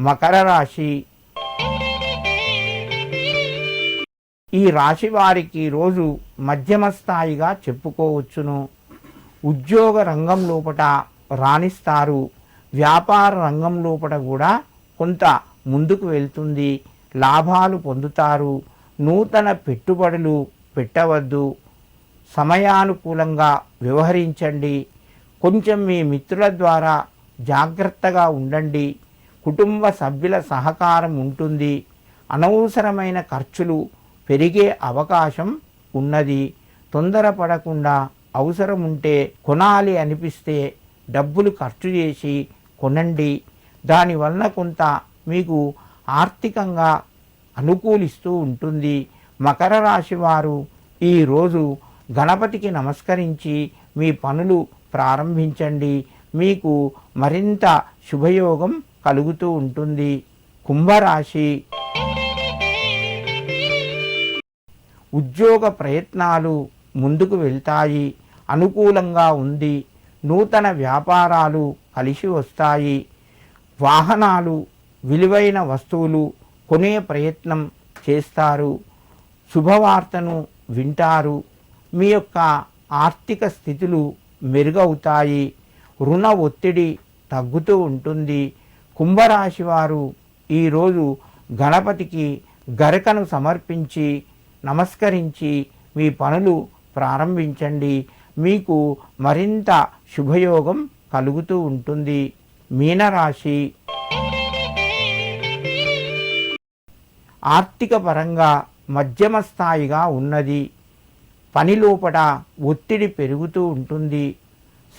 మకర రాశి. ఈ రాశి వారికి రోజు మధ్యమ స్థాయిగా చెప్పుకోవచ్చును. ఉద్యోగ రంగం లోపట రాణిస్తారు. వ్యాపార రంగం లోపట కూడా కొంత ముందుకు వెళ్తుంది. లాభాలు పొందుతారు. నూతన పెట్టుబడులు పెట్టవద్దు. సమయానుకూలంగా వ్యవహరించండి. కొంచెం మీ మిత్రుల ద్వారా జాగ్రత్తగా ఉండండి. కుటుంబ సభ్యుల సహకారం ఉంటుంది. అనవసరమైన ఖర్చులు పెరిగే అవకాశం ఉన్నది. తొందరపడకుండా అవసరం ఉంటే కొనాలి అనిపిస్తే డబ్బులు ఖర్చు చేసి కొనండి. దానివల్ల కొంత మీకు ఆర్థికంగా అనుకూలిస్తూ ఉంటుంది. మకర రాశి వారు ఈరోజు గణపతికి నమస్కరించి మీ పనులు ప్రారంభించండి. మీకు మరింత శుభయోగం కలుగుతూ ఉంటుంది. కుంభరాశి. ఉద్యోగ ప్రయత్నాలు ముందుకు వెళ్తాయి. అనుకూలంగా ఉంది. నూతన వ్యాపారాలు కలిసి వస్తాయి. వాహనాలు విలువైన వస్తువులు కొనే ప్రయత్నం చేస్తారు. శుభవార్తను వింటారు. మీ యొక్క ఆర్థిక స్థితులు మెరుగవుతాయి. రుణ ఒత్తిడి తగ్గుతూ ఉంటుంది. కుంభరాశి వారు ఈరోజు గణపతికి గరకను సమర్పించి నమస్కరించి మీ పనులు ప్రారంభించండి. మీకు మరింత శుభయోగం కలుగుతూ ఉంటుంది. మీనరాశి. ఆర్థిక పరంగా మధ్యమ స్థాయిగా ఉన్నది. పని లోపల ఒత్తిడి పెరుగుతూ ఉంటుంది.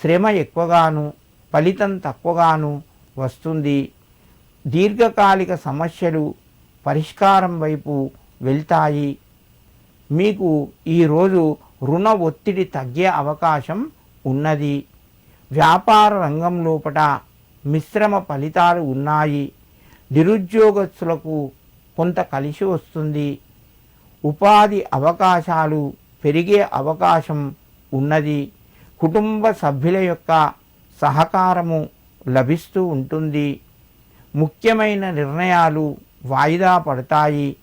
శ్రమ ఎక్కువగాను ఫలితం తక్కువగాను వస్తుంది. దీర్ఘకాలిక సమస్యలు పరిష్కారం వైపు వెళ్తాయి. మీకు ఈరోజు రుణ ఒత్తిడి తగ్గే అవకాశం ఉన్నది. వ్యాపార రంగం లోపల మిశ్రమ ఫలితాలు ఉన్నాయి. నిరుద్యోగస్తులకు కొంత కలిసి వస్తుంది. ఉపాధి అవకాశాలు పెరిగే అవకాశం ఉన్నది. కుటుంబ సభ్యుల యొక్క సహకారము లభిస్తూ ఉంటుంది. ముఖ్యమైన నిర్ణయాలు వాయిదా పడతాయి.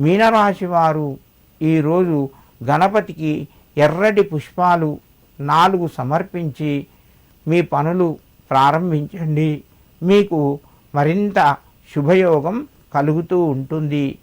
మీనరాశి వారు ఈరోజు గణపతికి ఎర్రటి పుష్పాలు నాలుగు సమర్పించి మీ పనులు ప్రారంభించండి. మీకు మరింత శుభయోగం కలుగుతూ ఉంటుంది.